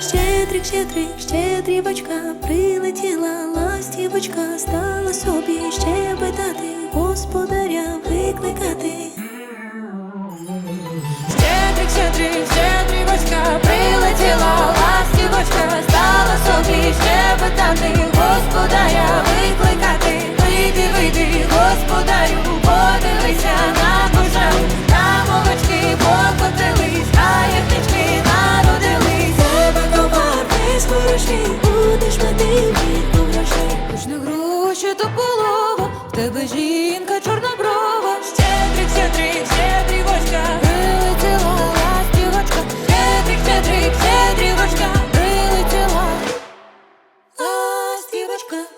Щедрик, щедрик, щедрівочка, прилетіла ластівочка, стала собі щебетати, господаря викликати. Щедрик, щедрик, щедрівочка, прилетіла ластівочка, стала собі щебетати, господаря. чи то полова, в тебе жінка чорноброва, щедрик, щедрик, щедрівочка, прилетіла ластівочка, щедрик, щедрик, щедрівочка, прилетіла ластівочка.